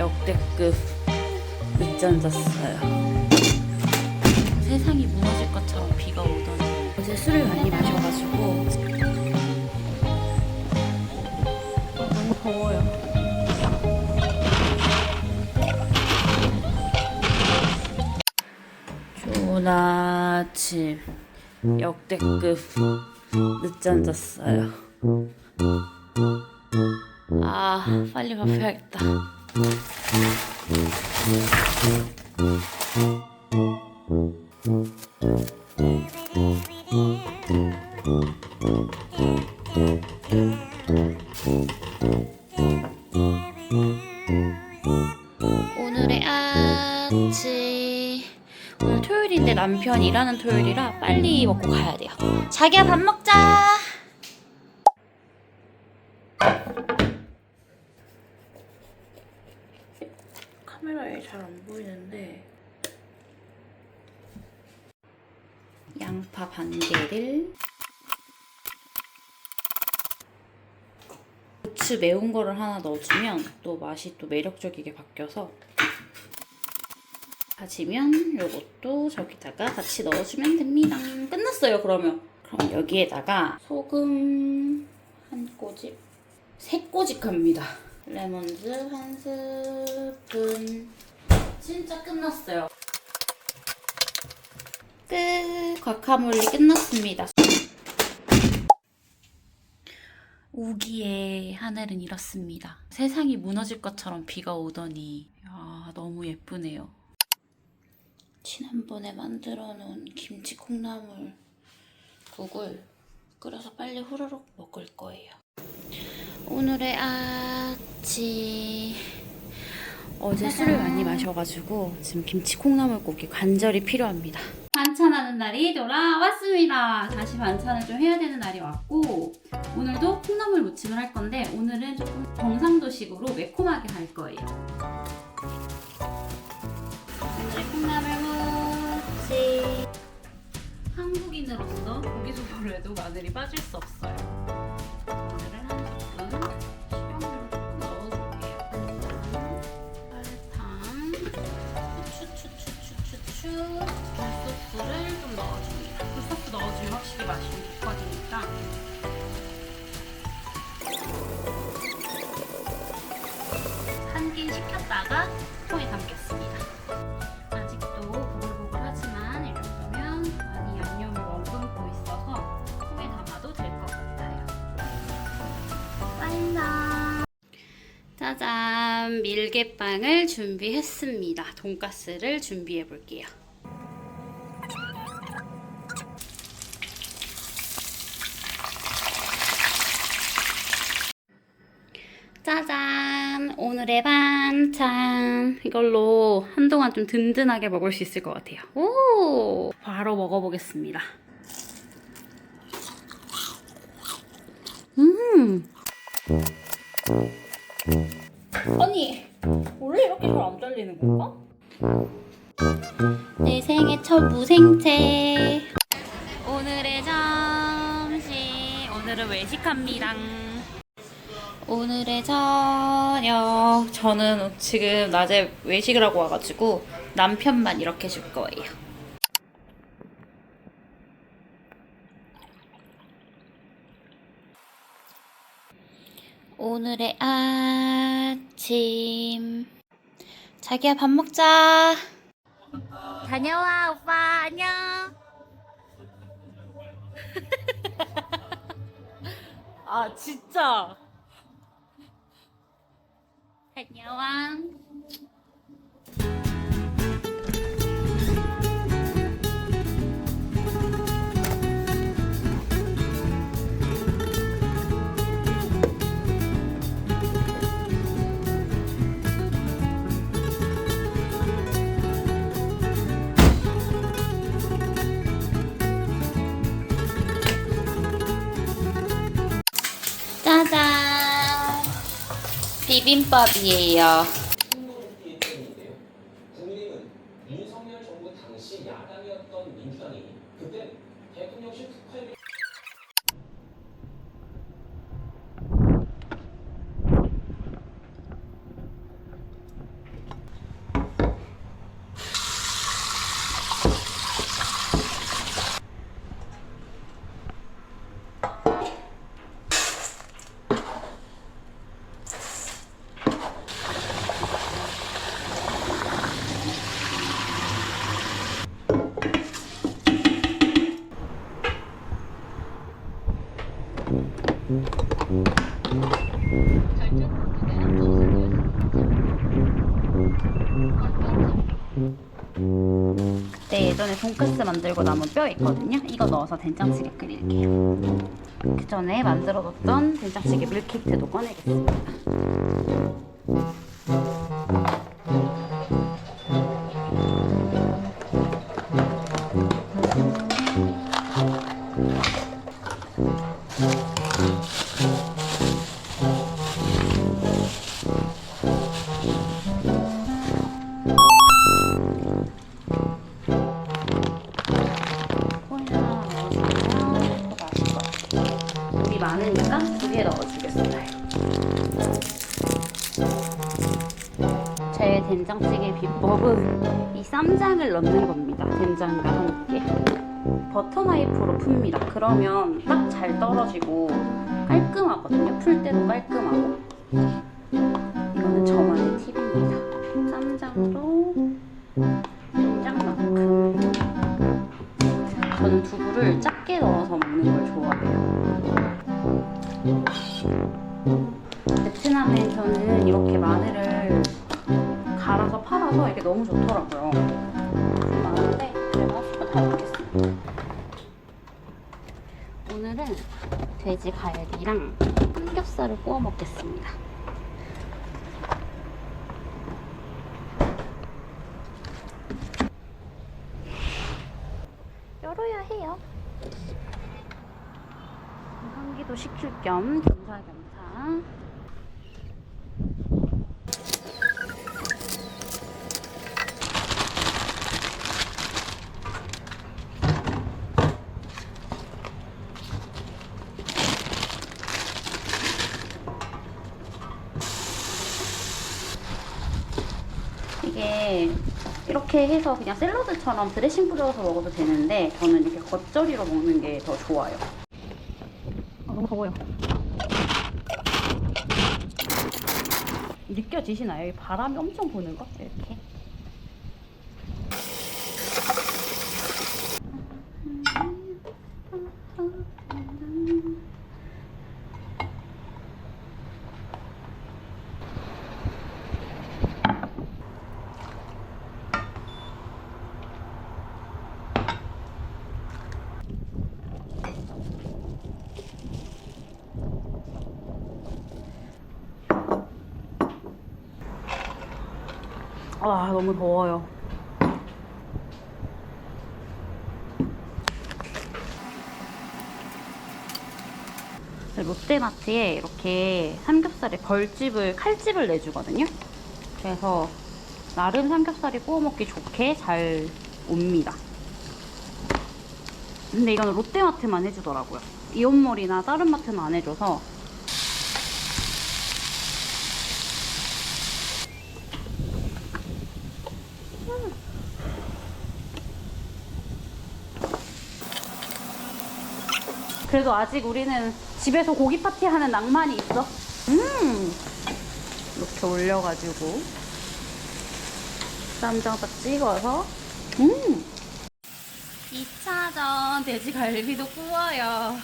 역대급 늦잠 잤어요. 세상이 무너질 것처럼 비가 오더니 어제 술을 많이 마셔가지고 아, 너무 더워요. 좋은 아침 역대급 늦잠 잤어요. 아 빨리 밥 해야겠다. 오늘의 아침 오늘 토요일인데 남편 일하는 토요일이라 빨리 먹고 가야 돼요. 자기야 밥 먹자. 카메라에 잘 안 보이는데 양파 반 개를 고추 매운 거를 하나 넣어주면 또 맛이 또 매력적이게 바뀌어서 다지면 요것도 저기다가 같이 넣어주면 됩니다. 끝났어요 그러면. 그럼 여기에다가 소금 한 꼬집, 세 꼬집합니다. 레몬즙 한 스푼. 진짜 끝났어요. 끝. 과카몰리 끝났습니다. 우기의 하늘은 이렇습니다. 세상이 무너질 것처럼 비가 오더니 야, 너무 예쁘네요. 지난번에 만들어 놓은 김치 콩나물 국을 끓여서 빨리 후루룩 먹을 거예요. 오늘의 아침 어제 술을 많이 마셔가지고 지금 김치 콩나물국이 관절이 필요합니다. 반찬하는 날이 돌아왔습니다. 다시 반찬을 좀 해야 되는 날이 왔고 오늘도 콩나물 무침을 할 건데 오늘은 조금 경상도식으로 매콤하게 할 거예요. 오늘의 콩나물 무침 한국인으로서 고기 소보로 해도 마늘이 빠질 수 없어요. 맛이 좀 깊어지니까 한긴 식혔다가 통에 담겠습니다. 아직도 보글보글하지만 이 정도면 많이 양념을 머금고 있어서 통에 담아도 될 것 같아요. 완성! 짜잔! 밀개빵을 준비했습니다. 돈가스를 준비해 볼게요. 짜잔! 오늘의 반찬. 이걸로 한동안 좀 든든하게 먹을 수 있을 것 같아요. 오! 바로 먹어보겠습니다. 음! 언니! 원래 이렇게 잘 안 잘리는 건가? 내 생애 첫 무생채. 오늘의 점심. 오늘은 외식합니다. 오늘의 저녁 저는 지금 낮에 외식을 하고 와가지고 남편만 이렇게 줄 거예요. 오늘의 아침 자기야 밥 먹자. 다녀와 오빠 안녕. 아 진짜. 안녕. 비빔밥이에요. 그때 예전에 돈까스 만들고 남은 뼈 있거든요. 이거 넣어서 된장찌개 끓일게요. 그 전에 만들어뒀던 된장찌개 밀키트도 꺼내겠습니다. 많으니까 두 개 넣어주겠어요. 제 된장찌개 비법은 이 쌈장을 넣는 겁니다. 된장과 함께. 버터 나이프로 풉니다. 그러면 딱 잘 떨어지고 깔끔하거든요. 풀 때도 깔끔하고. 이거는 저만의 팁입니다. 쌈장도 된 베트남에서는 이렇게 마늘을 갈아서 팔아서 이게 너무 좋더라고요. 많은데 제가 한번 다 먹겠습니다. 오늘은 돼지 갈비랑 삼겹살을 구워 먹겠습니다. 열어야 해요. 환기도 시킬 겸 겸사겸사. 이게 이렇게 해서 그냥 샐러드처럼 드레싱 뿌려서 먹어도 되는데 저는 이렇게 겉절이로 먹는 게 더 좋아요. 아, 너무 더워요. 느껴지시나요? 이 바람이 엄청 부는 거? 이렇게. 아 너무 더워요. 롯데마트에 이렇게 삼겹살에 벌집을 칼집을 내주거든요. 그래서 나름 삼겹살이 구워 먹기 좋게 잘 옵니다. 근데 이거는 롯데마트만 해주더라고요. 이온몰이나 다른 마트는 안 해줘서 그래도 아직 우리는 집에서 고기 파티 하는 낭만이 있어. 음. 이렇게 올려가지고. 쌈장 딱 찍어서. 음. 2차전 돼지갈비도 구워요.